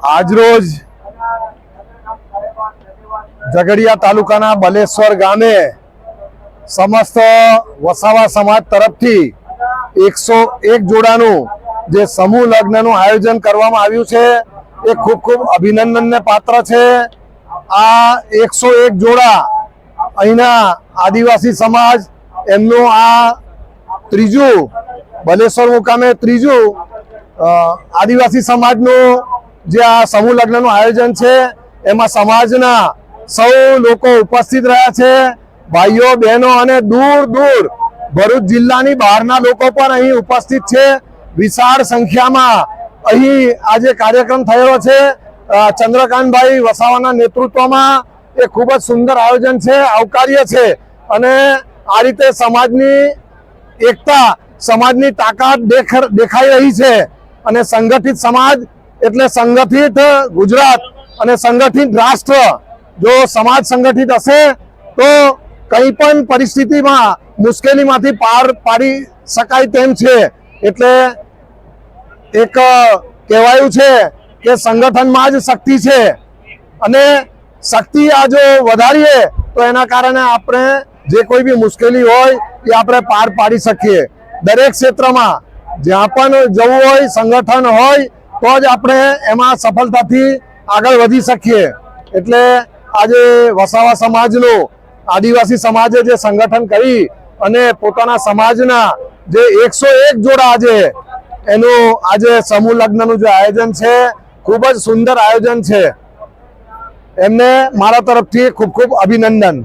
આજરોજ ઝઘડિયા તાલુકાના બલેશ્વર ગામે સમસ્ત વસાવા સમાજ તરફથી એકસો એક જોડાનું જે સમૂહ લગ્નનું આયોજન કરવામાં આવ્યું છે, એ ખૂબ ખૂબ અભિનંદનને પાત્ર છે. આ એકસો એક જોડા અહીંના આદિવાસી સમાજ, એમનું આ ત્રીજું બલેશ્વર મુકામે ત્રીજું આદિવાસી સમાજનું જે આ સમૂહ લગ્નનું આયોજન છે, એમાં સમાજના સૌ લોકો ઉપસ્થિત રહ્યા છે. ભાઈઓ, બહેનો અને દૂર દૂર ભરૂચ જિલ્લાની બહારના લોકો પણ અહીં ઉપસ્થિત છે. વિશાળ સંખ્યામાં અહીં આજે કાર્યક્રમ થયો છે ચંદ્રકાંતભાઈ વસાવાના નેતૃત્વમાં એ ખૂબ જ સુંદર આયોજન છે, આવકાર્ય છે અને આ રીતે સમાજની એકતા, સમાજની તાકાત દેખ- દેખાઈ રહી છે અને સંગઠિત સમાજ એટલે સંગઠિત ગુજરાત અને સંગઠિત રાષ્ટ્ર જો સમાજ સંગઠિત હશે, તો કંઈ પણ પરિસ્થિતિમાં મુશ્કેલીમાંથી પાર પાડી શકાય તેમ છે. એટલે એક કહેવાયું છે કે સંગઠનમાં જ શક્તિ છે. અને શક્તિ આ જો વધારીએ, તો એના કારણે આપણે જે કોઈ બી મુશ્કેલી હોય, એ આપણે પાર પાડી શકીએ. દરેક ક્ષેત્રમાં જ્યાં પણ જવું હોય, સંગઠન હોય તો જ આપણે એમાં સફળતાથી આગળ વધી શકીએ. એટલે આજે વસાવા સમાજનું આદિવાસી સમાજે જે સંગઠન કરી અને પોતાના સમાજના જે એકસો એક જોડા આજે એનું આજે સમૂહ લગ્નનું જે આયોજન છે, ખૂબ જ સુંદર આયોજન છે. એમને મારા તરફથી ખૂબ ખૂબ અભિનંદન.